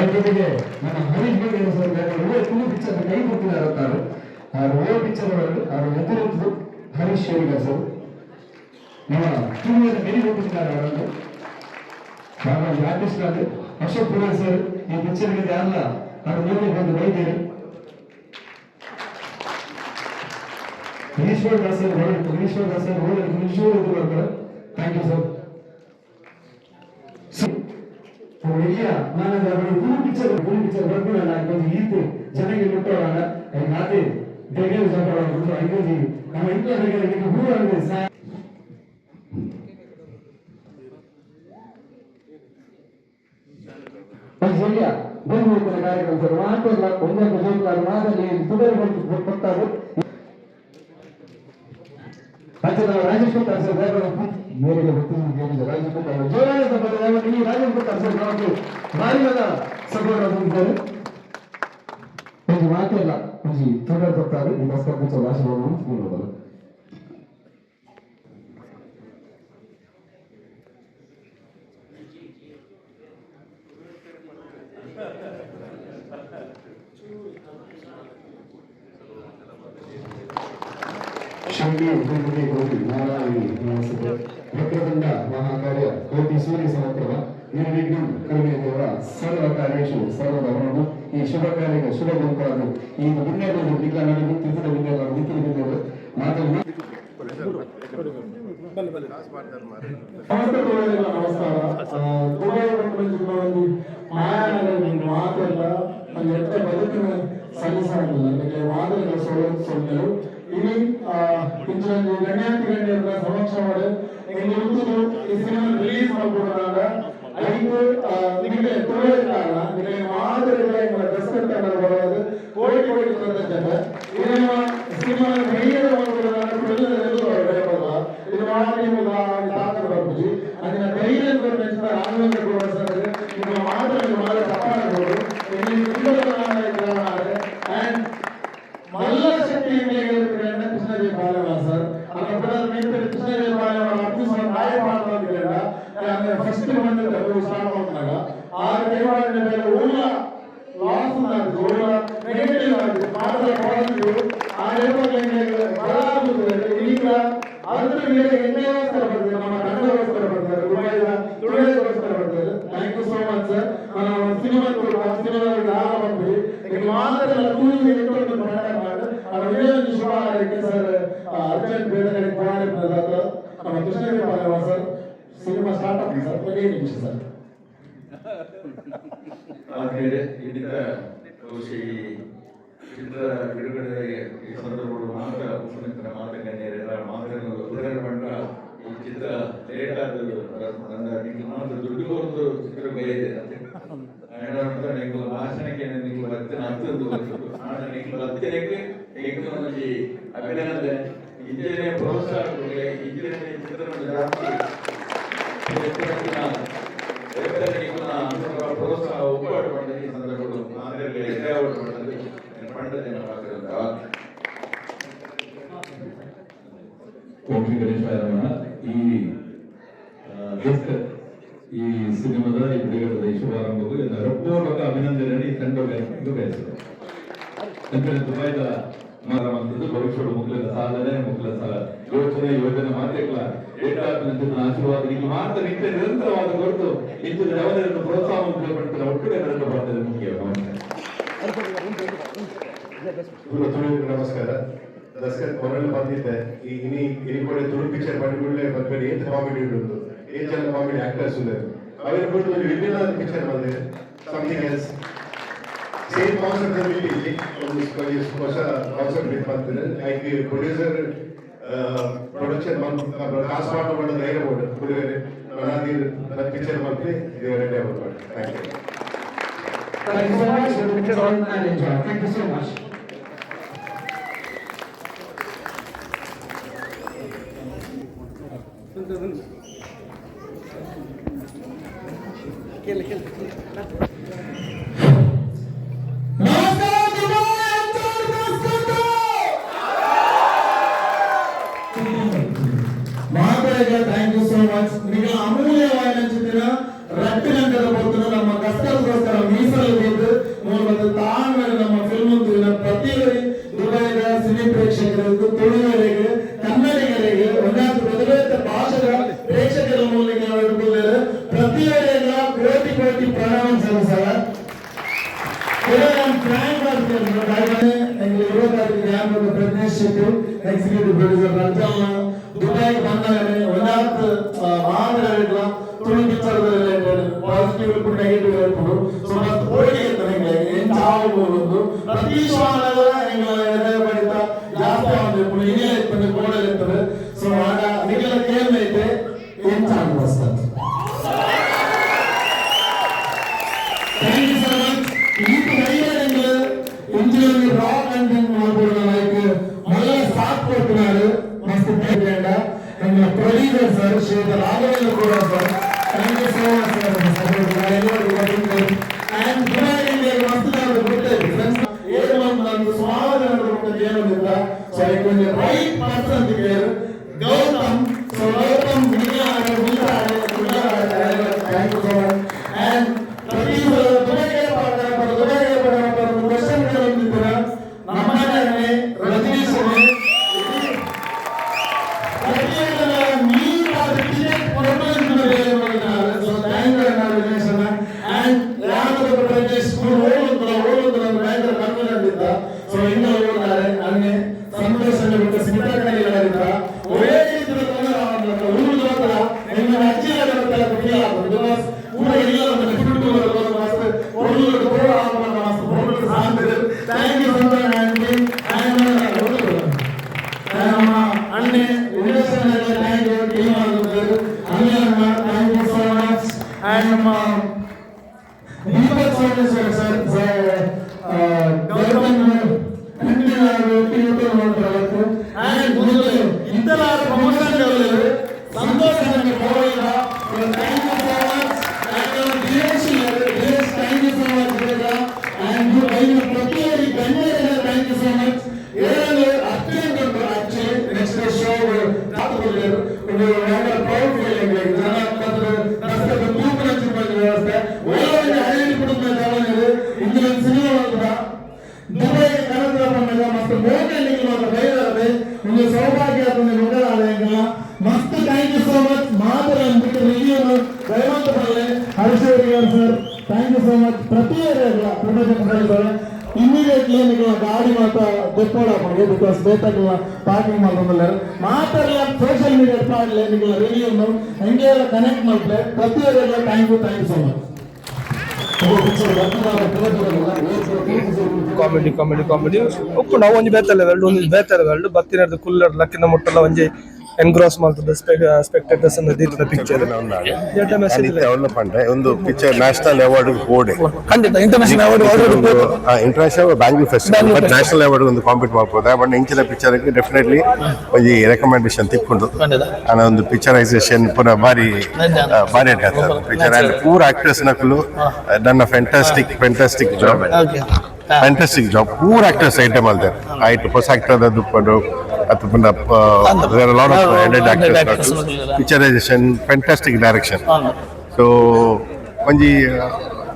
ಅದ್ರ ಜೊತೆಗೆ ನಮ್ಮ ಹರೀಶ್ ಬಗ್ಗೆ ಸರ್ ಓ ಟೂ ಪಿಕ್ಚರ್ ಕೈ ಕೊಟ್ಟಿದ್ದಾರೆ ಅಂತಾರೆ ಆ ಓ ಪಿಕ್ಚರ್ ಒಳಗೆ ಅವ್ರ ಎದುರಿದ್ದು ಹರೀಶ್ ಶೇರಿಗ ಸರ್ ನಮ್ಮ ಟೂವಿಯರ್ ಕೈ ಕೊಟ್ಟಿದ್ದಾರೆ ಅವರನ್ನು ಹಾಗಾಗಿ ಆರ್ಟಿಸ್ಟ್ ಆಗಿ ಅಶೋಕ್ ಕುಮಾರ್ ಸರ್ ಈ ಪಿಕ್ಚರ್ಗೆ ಯಾರಲ್ಲ ಅವ್ರ ಮೇಲೆ ಬಂದು ಬೈದೇನೆ ಈಶ್ವರ ದಾಸ್ ಸರ್ ಹೊರಗೆ ಈಶ್ವರ ದಾಸ್ ಸರ್ ಹೊರಗೆ ಈಶ್ವರ இல்லையா நான் அதை அப்படி புதுப்பிச்ச புதுப்பிச்ச பிறகு நான் கொஞ்சம் ஈர்த்து சென்னைக்கு மட்டும் வராங்க. என் நாட்டு டெய்லி சாப்பாடு கொஞ்சம் ஐநூறு நம்ம இங்கே இருக்கிற இன்னைக்கு ஊரா இருக்குது. சார் சரியா? ಬೇರೆ ಮೇರೆಗೆ ಗೊತ್ತಿಲ್ಲ ರಾಜೇಶ್ ಕುಮಾರ್ ಜೋರಾದ ಸಭೆ ಈ ರಾಜೇಶ್ ಕುಮಾರ್ ಸರ್ ನಮಗೆ ಭಾರಿಯಾದ ಸಪೋರ್ಟ್ ಆಗಿದ್ದಾರೆ ಒಂದು ಮಾತೆಲ್ಲ ಒಂದು ತುಡರು ಕೊಟ್ಟಾರು ಈ ಮಸ್ತ ಕೂಚ ಭಾಷಣವನ್ನು ನೋಡೋದು ಶುಭ ಕಾರ್ಯಕ್ಕೆ ಶುಭ ಬಂಕಾದು ಈ ಪುಣ್ಯಗಳು ನಿಖ ನಡೆದು ತಿಥಿದ ಪುಣ್ಯಗಳು ನಿಖಿಲ ಪುಣ್ಯಗಳು ಮಾತನ್ನು ನಮಸ್ತೆ ತೋಳಿಲ್ಲ ನಮಸ್ಕಾರ ದುಬೈ ಒಂದು ಮಾಯಾನಗರ ಮಾತೆಲ್ಲ ಅಲ್ಲಿ ಎತ್ತ ಬದುಕಿನ ಸಲ್ಲಿಸಾಗಿಲ್ಲ ಅದಕ್ಕೆ ವಾದಗಳ ಸೋಲು ಸೊಲ್ಲೆರು ಇಡೀ ಪಿಕ್ಚರ್ ಗಣ್ಯಾತಿ ಗಣ್ಯರ ಸಮಕ್ಷ ಮಾಡಿ ಇಲ್ಲಿ ಉಳಿದು ಈ ಸಿನಿಮಾ ರಿಲೀಸ್ ಮಾಡ್ಕೊಡೋದಾಗ ಐದು ನಿಮಗೆ ತೋಳಿಲ್ಲ ನಿಮಗೆ ಮಾದರಿಗಳ ನಿಮ್ಮ ದಸ್ಕತ್ ಬರೋದು ಕೋಟಿ ಕೋಟಿ ತಂದಿದ್ದೇವೆ ಇದನ್ನು ಸಿನಿಮಾ ಧೈರ್ಯ ಮಾಡ್ಕೊಡೋದಾಗ ಇದು ಮಾಡಿ ನಿಮಗೆ ತಾಕತ್ ಬರ್ಬೋದು ಅದನ್ನ ಧೈರ್ಯ ಬರಬೇಕು ಆನಂದ ಕೊಡುವ ನಿಮ್ಮ ಮಾತನ್ನು ಬಹಳ ತಪ್ಪಾಗಬಹುದು ಇಲ್ಲಿ ತುಂಬ and Mallya Shakti ಮೇಲಿರುವುದರಿಂದ Krishnadeva ಬಾಲವ sir ಅದರ ಮೇಲೆ ಕೃಷ್ಣದೇವ ಬಾಲವ ಅರ್ಪಿಸುವ ನಾಯ ಮಾಡೋದ್ರಿಂದ ನಾನು ಫಸ್ಟ್ ಬಂದಿದ್ದೆ ಸ್ಟಾರ್ಟ್ ಮಾಡಿದಾಗ ಆ ದೇವಾಲಯದ ಮೇಲೆ ಊರ ಲಾಸ್ ಆಗಿದೆ ಊರ ನೆಗೆಟಿವ್ ಆಗಿದೆ ಮಾಡಿದ ಪಾಸಿಟಿವ್ ಆ ದೇವಾಲಯಗಳಿಗೆ ಬಲಾಗುತ್ತದೆ ಈಗ ಅದ್ರ ಮೇಲೆ ಎಣ್ಣೆಗೋಸ್ಕರ ಬರ್ತಾರೆ ನಮ್ಮ ಕನ್ನಡಗೋಸ್ಕರ ಬರ್ತಾರೆ ದುಬೈದ ತುಳಿಯೋಗೋಸ್ಕರ ಬರ್ತಾರೆ thank you so much sir ನಾನು ಸಿನಿಮಾ ಸಿನಿಮಾದಲ್ಲಿ ಆರ ಬಂದ್ವಿ ಈಗ ಮಾತ್ರ ಕೂಲಿ ಇಟ್ಕೊಂಡು ಮಾಡಿ ಸರ್ ಅರ್ಜೆಂಟ್ ಬೇರೆ ಕಡೆ ಪ್ರಾರಂಭ ನಮ್ಮ ಕೃಷ್ಣಗಿರಿ ಪಾಲವ ಸರ್ ಸಿನಿಮಾ ಸ್ಟಾರ್ಟ್ ಆಗ್ತದೆ ಸರ್. ಒಂದೇ ನಿಮಿಷ ಸರ್. ಬಹುಶಃ ಚಿತ್ರ ಬಿಡುಗಡೆ ಈ ಸಂದರ್ಭಗಳು ಮಾತ್ರ ಮುಖ್ಯಮಂತ್ರಿ ಮಾತುಕತೆಯರೆಲ್ಲ ಮಾತನ್ನು ಉದಾಹರಣೆ ಬಂದ ಈ ಚಿತ್ರ ಲೇಟ್ ಆದದ್ದು ನಿಮ್ಗೆ ಮಾತ್ರ ದುಡ್ಡು ಒಂದು ಚಿತ್ರ ಬೈದೆ ಏನಂತ ನೀವು ನಾನು ನೀವು ಹತ್ತಿರಕ್ಕೆ ಈಗ ಒಂದು ಅಭಿನಂದನೆ ಇಂಜಿನಿಯರ್ ಈ ಗೆಸ್ಟ್ ಈ ಸಿನಿಮಾದ ಈ ಶುಭಾರಂಭವು ಎಲ್ಲ ಹೃತ್ಪೂರ್ವಕ ಅಭಿನಂದನೆ ತಂಡಕ್ಕೆ ಬಯಸಿದೆ ನಂತರ ದುಬೈದ ಮಾರವಂತದ್ದು ಭವಿಷ್ಯದ ಮುಖ್ಯದ ಸಾಧನೆ ಸಹ ಯೋಚನೆ, ಯೋಜನೆ ಮಾತೆಗಳ ಏಟಾಪಿನಂತಿನ ಆಶೀರ್ವಾದ. ನಿಮಗೆ ಮಾತ್ರ ನಿಂತ ನಿರಂತರವಾದ ಹೊರತು ಇಂದು ಯಾವದನ್ನು ಪ್ರೋತ್ಸಾಹ ಪಡ್ತಾರೆ ಒಟ್ಟಿಗೆ ನಡೆದು ಬರ್ತದೆ ಮುಖ್ಯ ನಮಸ್ಕಾರ. ದಸ್ಕತ್ ಮೊದಲು ಬಂದಿದ್ದೆ. ಈ ಇನಿ ಇನಿ ಕೂಡ ತುಳು ಪಿಕ್ಚರ್ ಬಂದ್ಬಿಡ್ಲೆ ಬಂದ್ಬೇಡಿ ಏನ್ ಕಾಮಿಡಿ ಉಂಟು. ಏನ್ ಜನ comedy actors available to you. Will another picture over there. Something else. Same concept that we did. concept with Like the producer. Production ಮಾಡ್ತಾರೆ ಕಾಸು ಪಾಠ ಮಾಡೋದು ಹೇಗೆ ಬೋರ್ಡ್ ಹುಡುಗರು ಮನಾದಿರು ನನ್ನ ಪಿಕ್ಚರ್ ಮಾಡ್ತೀವಿ ಇದು ಎರಡೇ ಬೋರ್ಡ್ ಮಾಡಿ thank you Thank you so much. Thank you so much. ಜಾಸ್ತಿ ಆಗಿದೆ ಪುಳಿ ಇನೇ ಇರ್ತದೆ ಗೋಡಲ್ ಇರ್ತದೆ ಸೊ ಆಗ ನಿಗೆಲ್ಲ ಕೇಂದ್ರ ಐತೆ ಏನ್ ಚಾಲು ありがとうございます。ಗೊತ್ತೋಡಾಕೊಂಡು ಬಿಕಾಸ್ ಬೇಕಾಗಿಲ್ಲ ಪಾರ್ಕಿಂಗ್ ಮಾಡೋದಿಲ್ಲ ಮಾತ್ರ ಸೋಷಿಯಲ್ ಮೀಡಿಯಾ ರೇಡಿಯೋನು ಹಂಗೆ ಕನೆಕ್ಟ್ ಮಾಡ್ಲೆ ಪ್ರತಿ thank thank you so much comedy comedy comedy ಉಪ್ಪು ನಾವು ಒಂಜಿ ಬೇತಲ್ಲ ಒಂದು ಬೇತಲ್ಲ ವೆಲ್ಡ್ ಬತ್ತಿನರ್ದು ಕುಲ್ಲರ್ ಲಕ್ಕಿನ ಮುಟ್ಟಲ್ಲ, ಒಂಜಿ ಎನ್ಗ್ರಾಸ್ ಮಾಡ್ತದೆ ಸ್ಪೆಕ್ಟೇಟರ್ಸ್ ಅನ್ನ ದೀರ್ಘ ಪಿಕ್ಚರ್ ಮೆಸೇಜ್ ಡೆವಲಪ್ ಅಂದ್ರೆ ಒಂದು ಪಿಕ್ಚರ್ ನ್ಯಾಷನಲ್ ಅವಾರ್ಡ್ ಓಡೆ ಖಂಡಿತ international award international Bangalore festival but national award ಒಂದು ಕಾಂಪೀಟ್ ಮಾಡ್ಬೋದು ಬಟ್ ಇಂಚಿನ ಪಿಕ್ಚರ್ ಡೆಫಿನೆಟ್ಲಿ ಒಂದು ರೆಕಮೆಂಡೇಶನ್ ತಿಕ್ಕೊಂಡು. ಖಂಡಿತ. ಅನ್ನ ಒಂದು ಪಿಕ್ಚರೈಸೇಷನ್ ಪುನಃ ಬಾರಿ ಬಾರಿ ಪಿಕ್ಚರ್ ಅಂಡ್ ಪೂರ್ ಆಕ್ಟರ್ಸ್ ನಕಲು ನನ್ನ fantastic fantastic job fantastic job poor actors item ಅಲ್ದೆ. ಆಯ್ತು ಹೊಸ ಆಕ್ಟರ್ ದುಪ್ಪಡು ಪುನಃ lot of aided actors picturisation fantastic direction so ಒಂಜಿ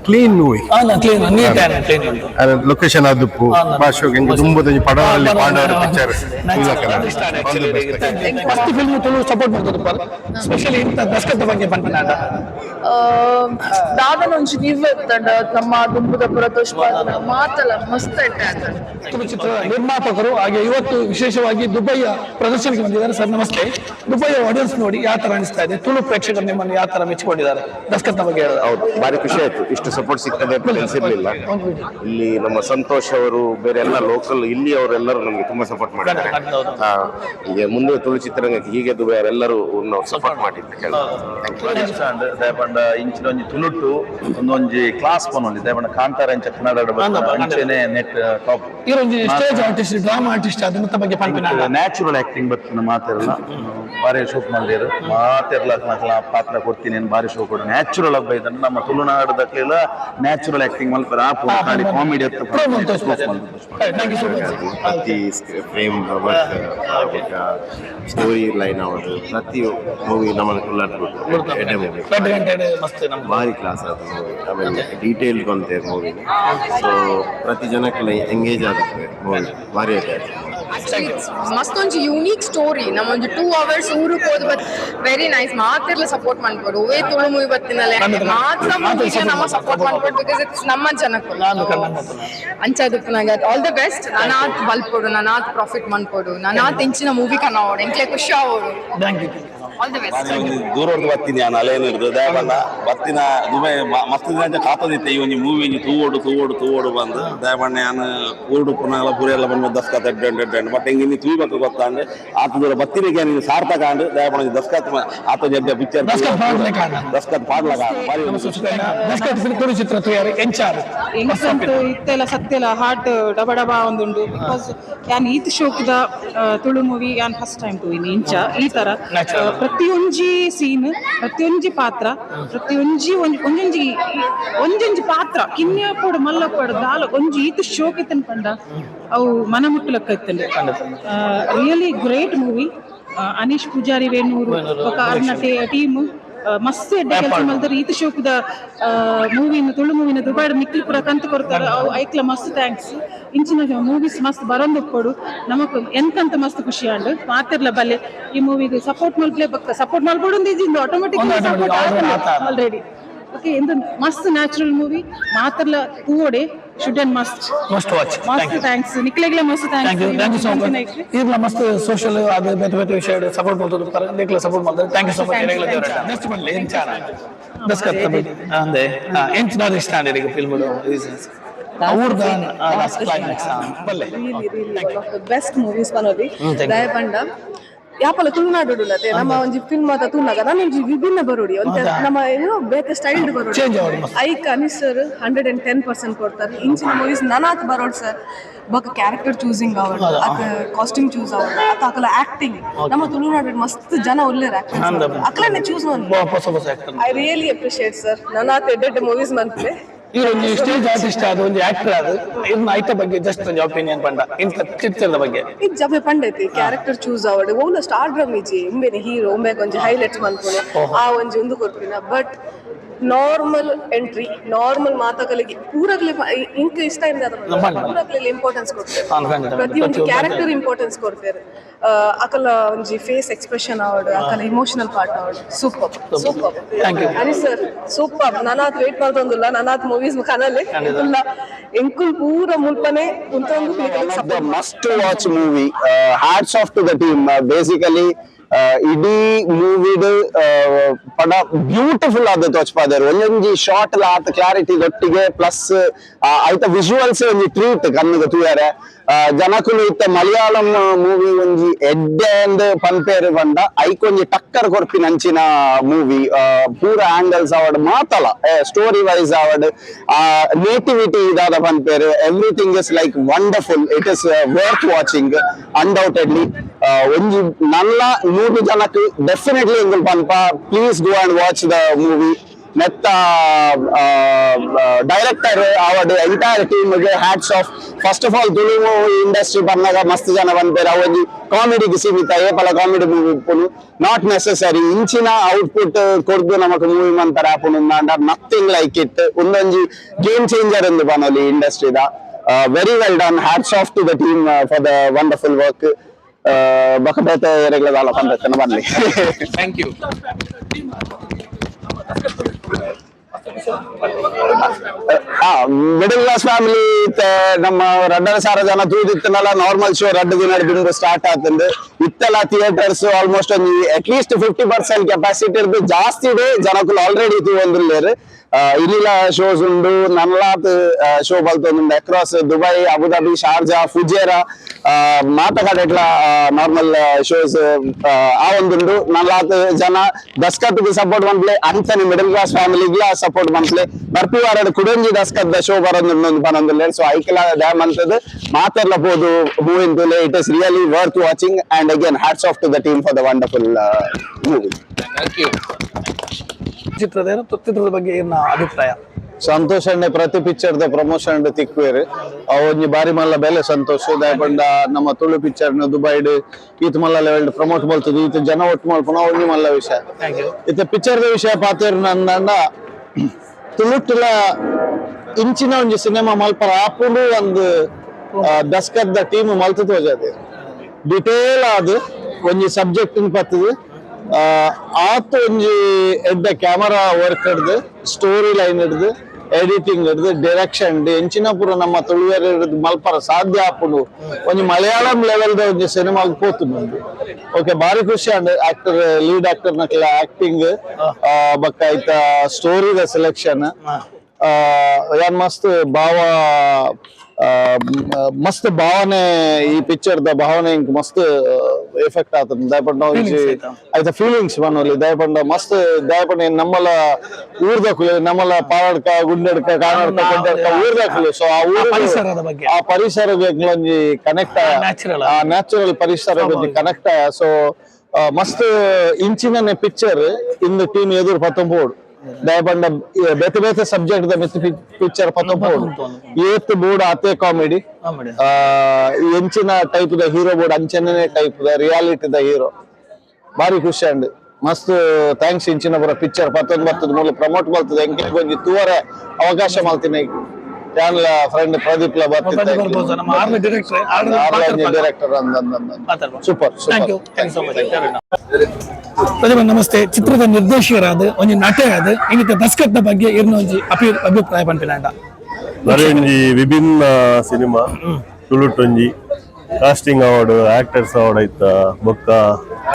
clean movie clean neat and clean ಉಂಟು? ಲೊಕೇಶನ್ ಆದುಪ್ಪು ಭಾಷೆ ಹೆಂಗೆ ತುಂಬದ ಪಡವಲ್ಲಿ ಪಾಂಡವರ picture first film Tulu support ಮಾಡ್ತದೆ ಸ್ಪೆಷಲಿ ಇಂಥ ದಸ್ಕತ್ತ ಬಗ್ಗೆ ಬಂಟನಾಟ ದಾದನ ಒಂಜಿ ನೀವ್ ತಂಡ ನಮ್ಮ ದುಂಬುದ ಪುರತೋಷ್ ಮಾತಲ್ಲ ಮಸ್ತ್ ಚಿತ್ರ ನಿರ್ಮಾಪಕರು ಹಾಗೆ ಇವತ್ತು ವಿಶೇಷವಾಗಿ ದುಬೈಯ ಪ್ರದರ್ಶನಕ್ಕೆ ಬಂದಿದ್ದಾರೆ. ಸರ್ ನಮಸ್ತೆ. ದುಬೈಯ ಆಡಿಯನ್ಸ್ ನೋಡಿ ಯಾವ ತರ ಅನಿಸ್ತಾ ಇದೆ? ತುಳು ಪ್ರೇಕ್ಷಕರು ನಿಮ್ಮನ್ನು ಯಾವ ತರ ಮೆಚ್ಚಿಕೊಂಡಿದ್ದಾರೆ? ದಸ್ಕತ್ ಬಗ್ಗೆ ಹೌದು ಭಾರಿ ಖುಷಿ ಆಯ್ತು. ಇಷ್ಟು ಸಪೋರ್ಟ್ ಸಿಗ್ತದೆ ಅಂತ ಅನ್ಸಿರ್ಲಿಲ್ಲ. ಇಲ್ಲಿ ನಮ್ಮ ಸಂತೋಷ್ ಅವರು ಬೇರೆ ಎಲ್ಲ ಲೋಕಲ್ ಇಲ್ಲಿ ಅವರೆಲ್ಲರೂ ನಮಗೆ ತುಂಬಾ ಸಪೋರ್ಟ್ ಮಾಡಿದ್ದಾರೆ. ಹಾ, ಈಗ ಮುಂದೆ ತುಳು ಚಿತ್ರರಂಗಕ್ಕೆ ಹೀಗೆ ದುಬೈ ನಾವು ಸಪೋರ್ಟ್ ಮಾಡಿದ್ದು ಕೇಳ್ತಾರೆ ದಯಪಂಡ ಇಂಚಿನ ಒಂಜಿ ತುಳುಟು ಒಂದೊಂಜಿ ಕ್ಲಾಸ್ ಪೊನೊಂದಿ ದಯಪಂಡ ಕಾಂತಾರ ಇಂಚ ಕನ್ನಡ ಅಂಚೆನೆ ನೆಟ್ ಟಾಪ್ ಇವರೊಂದು ಸ್ಟೇಜ್ ಆರ್ಟಿಸ್ಟ್ ಡ್ರಾಮಾ ಆರ್ಟಿಸ್ಟ್ ಅದನ್ನ ಬಗ್ಗೆ ಪಂಪಿನ ನ್ಯಾಚುರಲ್ ಆಕ್ಟಿಂಗ್ ಬರ್ತೀನಿ ಮಾತೆಲ್ಲ ಬಾರಿ ಶೋಕ್ ಮಾಡಿದ್ರು ನಕಲ ಪಾತ್ರ ಕೊಡ್ತೀನಿ ಅಂತ ಬಾರಿ ಶೋ ಕೊಡು. ನ್ಯಾಚುರಲ್ ಹಬ್ಬ ಇದನ್ನು ನಮ್ಮ ತುಳುನಾಡದಕ್ಕೆಲ್ಲ ನ್ಯಾಚುರಲ್ ಆಕ್ಟಿಂಗ್ ಮಲ್ಪರ ಆಪು ಕಾಡಿ comedy thank you so much ಪ್ರತಿ ಫ್ರೇಮ್ ಸ್ಟೋರಿ ಲೈನ್ ಅವತ್ತು ಪ್ರತಿ ಮೂವಿ ನಮ್ಮನ್ನು ಕುಲ್ಲಾಡ್ಬಿಟ್ಟು ಎಡೆ ಮೂವಿ ಎರಡು ಗಂಟೆ ಮಸ್ತ್ ನಮ್ಮ ಭಾರಿ ಕ್ಲಾಸ್ ಆದ ಮೂವಿ ಆಮೇಲೆ ಡೀಟೇಲ್ ಕೊಂತೆ ಮೂವಿ ಸೊ ಪ್ರತಿ ಜನಕ್ಕೆಲ್ಲ ಎಂಗೇಜ್ ಆಗುತ್ತೆ ಮೂವಿ ಭಾರಿ ಆಗಿದೆ ಮಸ್ತ್ ಒಂಜಿ ಯೂನಿಕ್ ಸ್ಟೋರಿ ನಮ್ಮೊಂದು ಟೂ ಅವರ್ಸ್ ಊರಿಗೆ ಹೋದ್ ಬತ್ ವೆರಿ ನೈಸ್ ಮಾತಿರ್ಲ ಸಪೋರ್ಟ್ ಮಾಡ್ಬೋದು. ಓವೇ ತುಳು ಮೂವಿ ಬತ್ತಿನಲ್ಲ? ಮಾತ್ರ ಮೂವಿಗೆ ನಮ್ಮ ಸಪೋರ್ಟ್ ಮಾಡ್ಬೋದು. ಬಿಕಾಸ್ ಇಟ್ಸ್ ನಮ್ಮ ಜನಕ್ಕೆ. ಅಂಚಾದಕ್ಕೆ ನನಗೆ ಆಲ್ ದ ಬೆಸ್ಟ್ ನಾನಾತ್ ಬಲ್ಪೋಡು ನಾನಾತ್ ಪ್ರಾಫಿಟ್ ಮಾಡ್ಬೋದು ನಾನಾತ್ ಇಂಚಿನ ಮೂವಿ ಕನ್ನೋಡು ಎಂಕ್ಲೆ ಖುಷಿ ಆಗೋಡು thank you all the best ದೂರ ಬತ್ತೀನಿ ನಾನು ಅಲೇನು ಇರ್ದು ದಯಬಂಡ ಬತ್ತಿನ ದುಬೈ ಮ- ಮಸ್ತ್ ದಿನ ಕಾತದಿತ್ತೆ. ಈ ಒಂದು ಮೂವಿ ತೂವೋಡು ತೂವೋಡು ತೂವೋಡು ಬಂದು. ದಯಬಣ್ಣ ನಾನು ಕೂಡು ಪುನಃ ಪೂರ ಎಲ್ಲ ಬಂದು ದಸ್ಕತ್ ಎಡ್ಡೆ ಎಡ್ಡೆ ಎಡ್ಡೆ ಬಟ್ ಹಿಂಗೆ ನೀ ತೂಯ್ಬೇಕು ಗೊತ್ತಾಂಡು ಆತ ದೂರ ಬತ್ತಿನಿಗೆ ನೀನು ಸಾರ್ಥಕ ಅಂಡು ದಯಬಣ್ಣ ದಸ್ಕಾತ್ ಆತ ಜಡ್ಡ ಪಿಕ್ಚರ್ ದಸ್ಕತ್ ದಸ್ಕತ್ ಚಿತ್ರ ತಯಾರಿ ಎಂಚಾರು ಇತ್ತೆಲ್ಲ ಸತ್ತೆಲ್ಲ ಹಾರ್ಟ್ ಡಬ ಡಬ ಒಂದುಂಡು ಬಿಕಾಸ್ ಯಾನ್ ಈತ್ ಶೋಕಿದ ತುಳು ಮೂವಿ ಯಾನ್ ಫಸ್ಟ್ ಟೈಮ್ ಟು ಇನ್ ಇಂಚ ಈ ತರ. ಪ್ರತಿಯೊಂಜಿ ಸೀನ್ ಪ್ರತಿಯೊಂಜಿ ಪಾತ್ರ ಪ್ರತಿಯೊಂಜಿ ಒಂಜಿ ಒಂಜೊಂಜಿ ಒಂಜೊಂಜಿ ಪಾತ್ರ ಕಿನ್ಯಾಪೋಡು ಮಲ್ಲಪ್ಪಡು ದಾಲ ಒಂಜಿ ಈತ್ ಶೋಕಿತನ್ ಪಂಡ ಅವು ಮನ ಮುಟ್ಟಲಕ್ಕ ಇತ್ತಂಡೆ really great movie Anish Poojary Venur ఒక ಅರ್ನ ಟೀಮ್ ಮಸ್ತ್ ಎಡ್ಡೆ ಕೆಲಸ ರೀತಿ ಈತ ಶೋಕದ ಮೂವಿನ ತುಳು ಮೂವಿನ ದುಬಾಯ್ ಮಿಕ್ಕಿ ಪುರ ಕಂತು ಕೊಡ್ತಾರೆ. ಅವು ಐಕ್ಲ ಮಸ್ತ್ ಥ್ಯಾಂಕ್ಸ್ ಇಂಚಿನ ಮೂವೀಸ್ ಮಸ್ತ್ ಬರಂದು ಕೊಡು. ನಮಕ್ ಎಂತಂತ ಮಸ್ತ್ ಖುಷಿ ಆಂಡ್ ಮಾತಿರ್ಲ ಬಲ್ಲೆ. ಈ ಮೂವಿಗೆ ಸಪೋರ್ಟ್ ಮಾಡ್ಲೇ ಬಕ್ಕ ಸಪೋರ್ಟ್ ಮಾಡ್ಬೋದು ಇಜಿಂದು ಆಟೋಮೆಟಿಕ್ ಸಪೋರ್ಟ್ ಆಲ್ರೆಡಿ ಓಕೆ ಎಂದು ಮಸ್ತ್ ನ್ಯಾಚುರಲ್ ಮೂವಿ ಮಾತಿರ್ಲ ಹೂವಡೆ should and must must watch ಮಸ್ತ್ ಥ್ಯಾಂಕ್ಸ್ ನಿಕ್ಲೆಗ್ಲೆ ಮಸ್ತ್ thank you thank you so much ಇರ್ಲ ಮಸ್ತ್ ಸೋಷಿಯಲ್ ಅದು ಬೇತೆ ಬೇತೆ ವಿಷಯ ಸಪೋರ್ಟ್ ಮಾಡ್ತಾರೆ ದೇಕ್ಲ ಸಪೋರ್ಟ್ ಮಾಡ್ತಾರೆ. Thank you so much next ಬನ್ನಿ ಎಂಚಾರ ದಸ್ಕತ್ ಅಂದೆ. ಎಂಚಿನಾರು ಇಷ್ಟ ಆಂಡಿರಿಗೆ ಫಿಲ್ಮ್ ಅವ್ರದ ಲಾಸ್ಟ್ ಕ್ಲೈಮ್ಯಾಕ್ಸ್ ಬಲ್ಲೆ ಬೆಸ್ಟ್ ಮೂವೀಸ್ you. ದಯಪಂಡ ಯಾಪಲ ತುಳುನಾಡು ನಮ್ಮ ಒಂಜಿ ಫಿಲ್ಮ್ ತುನ್ನಾಗ ನಾನು ಒಂಜಿ ವಿಭಿನ್ನ ಬರೋಡಿ. ಒಂತೆ? ನಮ್ಮ ಏನು ಬೇತೆ ಸ್ಟೈಲ್ ಬರೋಡಿ. Hike Anish sir hundred and ten percent ಕೊಡ್ತಾರೆ. ಇಂಚಿನ ಮೂವೀಸ್ ನನಾತ್ ಬರೋಡ್ ಸರ್. ಬೊಕ್ಕ ಕ್ಯಾರೆಕ್ಟರ್ ಚೂಸಿಂಗ್ ಹೌದಾ? ಅಕ ಕಾಸ್ಟ್ಯೂಮ್ ಚೂಸ್ ಅವಡ್ ಅತ ಅಕಲ ಆಕ್ಟಿಂಗ್ ನಮ್ಮ ತುಳುನಾಡು ಮಸ್ತ್ ಜನ ಒಳ್ಳೆ ಆಕ್ಟರ್ ಆಕ್ಟರ್ಸ್ ಅಕಲನೆ ಚೂಸ್ ಮಾಡಿ ಐ ರಿಯಲಿ ಅಪ್ರಿಶಿಯೇಟ್ ಸರ್ ನನಾತ್ ಎಡ್ಡೆಡ್ ಮೂವೀಸ್ ಬಂದ್ರೆ ಇವ್ರು ಒಂದು ಸ್ಟೇಜ್ ಆರ್ಟಿಸ್ಟ್ ಆದ ಒಂದು ಆಕ್ಟರ್ ಆದ ಇನ್ನು ಐಟ ಬಗ್ಗೆ ಜಸ್ಟ್ ಒಂದು ಒಪಿನಿಯನ್ ಪಂಡ. ಇಂಥ ಚಿತ್ರದ ಬಗ್ಗೆ. ಇದು ಜಬೆ ಪಂಡೈತಿ ಕ್ಯಾರೆಕ್ಟರ್ ಚೂಸ್ ಆವಡ್ ಓನ ಸ್ಟಾರ್ ಡ್ರಮ್ ಇಜಿ ಎಂಬೆನೆ ಹೀರೋ ಒಮ್ಮೆ ಒಂಜಿ ಹೈಲೈಟ್ಸ್ ಬಂದ್ಕೊಂಡು ಆ ಒಂಜಿ ಒಂದು ಕೊರ್ಪಿನ ಬಟ್ ನಾರ್ಮಲ್ ಎಂಟ್ರಿ ನಾರ್ಮಲ್ ಮಾತುಗಳಿಗೆ ಪೂರಗ್ಲೆ ಇಂಕ್ ಇಷ್ಟ ನಮ್ಮಣ್ಣ. ಪೂರಗ್ಲೆ ಇಂಪಾರ್ಟೆನ್ಸ್ ಕೊಡ್ತಾರೆ. ಪ್ರತಿಯೊಂದು ಕ್ಯಾರೆಕ್ಟರ್ ಇಂಪಾರ್ಟೆನ್ಸ್ ಕೊಡ್ತಾರೆ ಅಕಲ ಒಂಜಿ ಫೇಸ್ ಎಕ್ಸ್ಪ್ರೆಷನ್ ಆವಡ್ ಅಕಲ ಇಮೋಷನಲ್ ಪಾರ್ಟ್ ಆವಡ್ ಸೂಪರ್ ಸೂಪರ್. ಅನಿ ಸರ್ ಸೂಪರ್ ನನಾತ್ ವೇಟ್ ಮಾಡ್ತೊಂದಿಲ್ಲ ನನಾತ್ ಮೂವೀಸ್ ಕನಲೆ ಇಲ್ಲ ಎಂಕುಲ್ ಪೂರ ಮುಲ್ಪನೆ ಕುಂತೊಂದು must watch movie hats off to the team the team. Uh, basically, uh, ಇಡೀ ಮೂವಿಡ್ ಪಡ ಬ್ಯೂಟಿಫುಲ್ ಆದ ತೋಚ್ಪಾದರು ಒಂದೊಂಜಿ ಶಾರ್ಟ್ ಆತ ಕ್ಲಾರಿಟಿ ಒಟ್ಟಿಗೆ ಪ್ಲಸ್ ಐತ ವಿಜುವಲ್ಸ್ ಒಂಜಿ ಟ್ರೀಟ್ ಕಣ್ಣಿಗೆ ತೂಯರೆ ಜನಕುಲು ಇತ್ತ ಮಲಯಾಳಂ ಮೂವಿ ಒಂಜಿ ಎಡ್ಡೆ ಅಂದ್ ಪನ್ಪೇರು ಬಂಡ ಐಕೊಂಜಿ ಟಕ್ಕರ್ ಕೊರ್ಪಿನ ಅಂಚಿನ ಮೂವಿ ಪೂರ ಆಂಗಲ್ಸ್ ಅವಡ್ ಮಾತಲ ಸ್ಟೋರಿ ವೈಸ್ ಅವಡ್ ನೇಟಿವಿಟಿ ಇದಾದ ಪನ್ಪೇರು everything is like wonderful it is worth watching undoubtedly ಒಂಜಿ ನಲ್ಲ ನೂರು ಜನಕ್ಕೆ ಡೆಫಿನೆಟ್ಲಿ ಎಂಗುಲ್ ಪನ್ಪ please go and watch the movie director ಅವಡ್ entire team hats off first of all Tulu industry ಬಂದಾಗ ಮಸ್ತ್ ಜನ ಬಂದ್ಪೇರು ಅವೊಂಜಿ ಕಾಮಿಡಿಗೆ ಸೀಮಿತ, ಏಪಲ ಕಾಮಿಡಿ ಮೂವಿ ಇಪ್ಪುನು ನಾಟ್ ನೆಸೆಸರಿ ಇಂಚಿನ ಔಟ್ಪುಟ್ ಕೊಡ್ದು ನಮಕ್ ಮೂವಿ ಮಂತರ ಆಪುನು ನಥಿಂಗ್ ಲೈಕ್ ಇಟ್ ಒಂದೊಂಜಿ ಗೇಮ್ ಚೇಂಜರ್ ಎಂದು ಬನಲಿ ಇಂಡಸ್ಟ್ರಿದ very well done hats off to the team for the wonderful work ಬಕಬೇತ ಎರೆಗಳ ದಾಲ ಬರ್ಲಿ thank you middle class family ನಮ್ಮ ರಡ್ಡರ ಸಾರ ಜನ ತೂದಿತ್ತನಲ್ಲ ನಾರ್ಮಲ್ ಶೋ ರಡ್ ದಿನ ಬಿಂದು ಸ್ಟಾರ್ಟ್ ಆತಂದು ಇತ್ತೆಲ್ಲ ಥಿಯೇಟರ್ಸ್ ಆಲ್ಮೋಸ್ಟ್ ಒಂದು at least fifty percent capacity ಇರ್ದು ಜಾಸ್ತಿ ಇದೆ ಜನಕ್ಕೂ ಆಲ್ರೆಡಿ ತೂವಂದಿರ್ಲೇರು ಇಲ್ಲಿಲ ಶೋಸ್ ಉಂಡು ನನ್ಲಾತ್ show ಬಲ್ತೊಂದುಂಡು across Dubai Abu Dhabi Sharjah Fujairah ಮಾತಕಾಡೆಟ್ಲ normal shows ಆ ಒಂದುಂಡು ನನ್ಲಾತ್ ಜನ ದಸ್ಕತ್ ಸಪೋರ್ಟ್ ಮನ್ಪ್ಲೆ ಅಂಚನೆ ಮಿಡಲ್ ಕ್ಲಾಸ್ ಫ್ಯಾಮಿಲಿಗ್ಲ ಸಪೋರ್ಟ್ ಮನ್ಪ್ಲೆ ಬರ್ಪಿ ವಾರಡ್ ಕುಡಂಜಿ ದಸ್ಕತ್ ಶೋ ಬರೋದು ಬರೋದಿಲ್ಲ ಸೊ ಐಕಲ ಡ್ಯಾಮ್ ಅಂತದ್ದು ಮಾತೆರ್ಲ ಹೂ ದುಲೆ it is really worth watching and again hats off to the team for the wonderful movie thank you ಚಿತ್ರದ ಏನೋ? ಚಿತ್ರದ ಬಗ್ಗೆ ಏನ ಅಭಿಪ್ರಾಯ? ಸಂತೋಷ್ ಅಣ್ಣ ಪ್ರತಿ ಪಿಕ್ಚರ್ ದ ಪ್ರಮೋಷನ್ ತಿಕ್ವೇರು ಅವೊಂಜಿ ಒಂಜಿ ಬಾರಿ ಮಲ್ಲ ಬೆಲೆ ಸಂತೋಷ್. ದಾಯಪಂಡ ನಮ್ಮ ತುಳು ಪಿಕ್ಚರ್ನ ದುಬೈಡ್ ಈತ ಮಲ್ಲ ಲೆವೆಲ್ ಪ್ರಮೋಟ್ ಬಲ್ತದ ಈತ ಜನ ಒಟ್ಟು ಮಲ್ಪನ ಒಂಜಿ ಮಲ್ಲ ವಿಷಯ. ಈತ ಪಿಕ್ಚರ್ ದ ವಿಷಯ ಪಾತೇರು ನನ್ನ ತುಳುಟ್ಟುಲ ಇಂಚಿನ ಒಂಜಿ ಸಿನಿಮಾ ಮಲ್ಪರ. ಆಪುಂಡು ಒಂದು ದ ಟೀಮ್ ಮಲ್ತು ತೋಜಾದೆ ಡಿಟೇಲ್ ಆದ್ ಒಂಜಿ ಸಬ್ಜೆಕ್ಟ್ ಪತ್ತದು ಆತ್ ಒಂಜಿ ಎಡ್ಡೆ ಕ್ಯಾಮರಾ ವರ್ಕ್ ಹಿಡ್ದು ಸ್ಟೋರಿ ಲೈನ್ ಹಿಡ್ದು ಎಡಿಟಿಂಗ್ ಹಿಡ್ದು ಡೈರೆಕ್ಷನ್ ಎಂಚಿನ ಪೂರ ನಮ್ಮ ತುಳುವೇರ ಹಿಡ್ದು ಮಲ್ಪರ ಸಾಧ್ಯ ಆಪುಂಡು ಒಂಜಿ ಮಲಯಾಳಂ ಲೆವೆಲ್ ಒಂಜಿ ಸಿನಿಮಾಗ್ ಪೋತುಂಡು ಓಕೆ ಭಾರಿ ಖುಷಿ ಅಂಡ್ ಆಕ್ಟರ್ ಲೀಡ್ ಆಕ್ಟರ್ ನಕ್ಲ ಆಕ್ಟಿಂಗ್ ಬಕ್ಕ ಐತ ಸ್ಟೋರಿದ ಸೆಲೆಕ್ಷನ್ ಯಾನ್ ಮಸ್ತ್ ಭಾವ ಮಸ್ತ್ ಭಾವನೆ ಈ ಪಿಕ್ಚರ್ ದ ಭಾವನೆ ಇಂಕ್ ಮಸ್ತ್ ಎಫೆಕ್ಟ್ ಆತದ ದಯಪಂಡ ಆಯ್ತ? ಫೀಲಿಂಗ್ಸ್ ಬನ್ನೋಲಿ ದಯಪಂಡ ಮಸ್ತ್ ದಯಪಂಡ ನಮ್ಮಲ ಊರ್ದಕುಲು ನಮ್ಮಲ ಪಾವಡ್ಕ ಗುಂಡಡ್ಕ ಕಾನಡ್ಕ ಗುಂಡಡ್ಕ ಊರ್ದಕುಲು ಸೊ ಆ ಊರು ಪರಿಸರದ ಬಗ್ಗೆ. ಆ ಪರಿಸರ ಒಂಜಿ ಕನೆಕ್ಟ್ Natural. ಆ ನ್ಯಾಚುರಲ್ ಪರಿಸರ ಒಂಜಿ ಕನೆಕ್ಟ್ ಸೊ ಮಸ್ತ್ ಇಂಚಿನ ಪಿಕ್ಚರ್ ಇಂದು ಟೀಮ್ ಎದುರು ಪತ್ತೊಂಬೋಡು ದಯಪಂಡ ಬೇತೆ ಬೇತೆ ಸಬ್ಜೆಕ್ಟ್ ದ ಮಿತ್ ಪಿಕ್ಚರ್ ಪತ್ತೊಂಬೋಡು ಏತ್ ಬೋರ್ಡ್ ಆತೆ ಕಾಮಿಡಿ ಕಾಮಿಡಿ. ಆ ಎಂಚಿನ ಟೈಪ್ ದ ಹೀರೋ ಬೋರ್ಡ್ ಅಂಚನೇ ಟೈಪ್ ದ ರಿಯಾಲಿಟಿ ದ ಹೀರೋ ಬಾರಿ ಖುಷಿ ಅಂಡ್ ಮಸ್ತ್ ಥ್ಯಾಂಕ್ಸ್ ಇಂಚಿನ ಬರೋ ಪಿಕ್ಚರ್ ಪತ್ತೊಂದು ಬರ್ತದ ಮೂಲ ಪ್ರಮೋಟ್ ಬರ್ತದೆ ಹೆಂಗೆ ಬಂದಿ ತೂವರೆ ಅವಕಾಶ ಮಾಡ್ತೀನಿ. Channel friend Pradeep. Director. Super ನಮಸ್ತೆ. ಚಿತ್ರದ ನಿರ್ದೇಶಕರಾದ ಒಂದು ನಟರಾದ ಇನ್ನಿತ ದಸ್ಕತ್ನ ಬಗ್ಗೆ ಇರ್ನ ಒಂಜಿ ಅಪಿ ಅಭಿಪ್ರಾಯ ಪಂಪಿನಾಂಡ ಮರೆಂಜಿ ವಿಭಿನ್ನ ಸಿನಿಮಾ ತುಳುಟೊಂಜಿ ಕಾಸ್ಟಿಂಗ್ ಅವಾರ್ಡ್ ಆಕ್ಟರ್ಸ್ ಅವಾರ್ಡ್ ಐತ ಬೊಕ್ಕ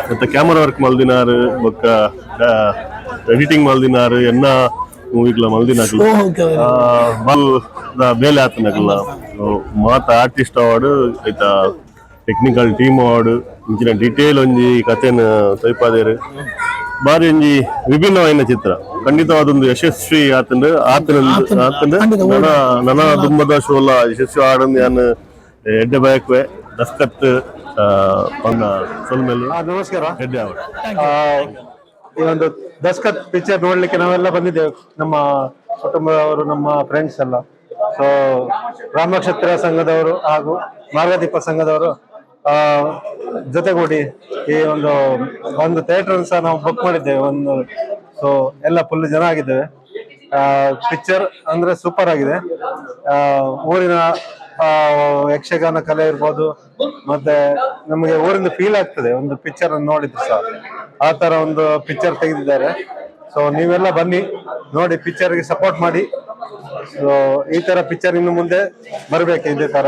ಮತ್ತೆ ಕ್ಯಾಮರಾ ವರ್ಕ್ ಮಲ್ದಿನಾರು ಬೊಕ್ಕ ಎಡಿಟಿಂಗ್ ಮಲ್ದಿನಾರು ಎನ್ನ ಮೂವಿಗ್ಲ okay. ಬಲ್ ಬೇಲೆ ಆತನಗಲ್ಲ ಮಾತ ಆರ್ಟಿಸ್ಟ್ ಅವಾರ್ಡ್ ಐತ ಟೆಕ್ನಿಕಲ್ ಟೀಮ್ ಅವಾರ್ಡ್ ಇಂಚಿನ ಡೀಟೇಲ್ ಒಂಜಿ ಕಥೆನ ತೈಪಾದೇರು ಬಾರಿ ಒಂಜಿ ವಿಭಿನ್ನವಾದ ಚಿತ್ರ. ಖಂಡಿತವಾದೊಂದು ಯಶಸ್ವಿ ಆತಂದು ಆತನ ಆತಂದು ನನ ನನ ದುಂಬದ ಶೋಲ ಯಶಸ್ವಿ ಆಡಂದು ಯಾನ್ ಎಡ್ಡೆ ಬಯಕ್ವೆ ದಸ್ಕತ್ ಪಂಡ ಸೊಲ್ಮೆಲ್ ನಮಸ್ಕಾರ. ಎಡ್ಡೆ ಅವಡ್ ಆ, ಈ ಒಂದು ದಸ್ಕತ್ ಪಿಕ್ಚರ್ ನೋಡ್ಲಿಕ್ಕೆ ನಾವೆಲ್ಲ ಬಂದಿದ್ದೇವೆ. ನಮ್ಮ ಕುಟುಂಬದವರು ನಮ್ಮ ಫ್ರೆಂಡ್ಸ್ ಎಲ್ಲ. ಸೊ ರಾಮಕ್ಷೇತ್ರ ಸಂಘದವರು ಹಾಗೂ ಮಾರ್ಗದೀಪ ಸಂಘದವರು ಜೊತೆಗೂಡಿ ಈ ಒಂದು ಒಂದು ಥಿಯೇಟರ್ ಸಹ ನಾವು ಬುಕ್ ಮಾಡಿದ್ದೇವೆ. ಒಂದು ಸೊ ಎಲ್ಲ ಫುಲ್ ಜನ ಆಗಿದ್ದೇವೆ. ಪಿಕ್ಚರ್ ಅಂದ್ರೆ ಸೂಪರ್ ಆಗಿದೆ. ಊರಿನ ಯಕ್ಷಗಾನ ಕಲೆ ಇರ್ಬೋದು, ಮತ್ತೆ ನಮಗೆ ಊರಿಂದ ಫೀಲ್ ಆಗ್ತದೆ ಒಂದು ಪಿಕ್ಚರ್ ನೋಡಿದ್ರು ಸಹ. ಆ ತರ ಒಂದು ಪಿಕ್ಚರ್ ತೆಗೆದಿದ್ದಾರೆ. ಸೊ ನೀವೆಲ್ಲ ಬನ್ನಿ, ನೋಡಿ ಪಿಕ್ಚರ್ಗೆ ಸಪೋರ್ಟ್ ಮಾಡಿ. ಸೊ ಈ ತರ ಪಿಕ್ಚರ್ ಇನ್ನು ಮುಂದೆ ಬರಬೇಕು ಇದೇ ತರ.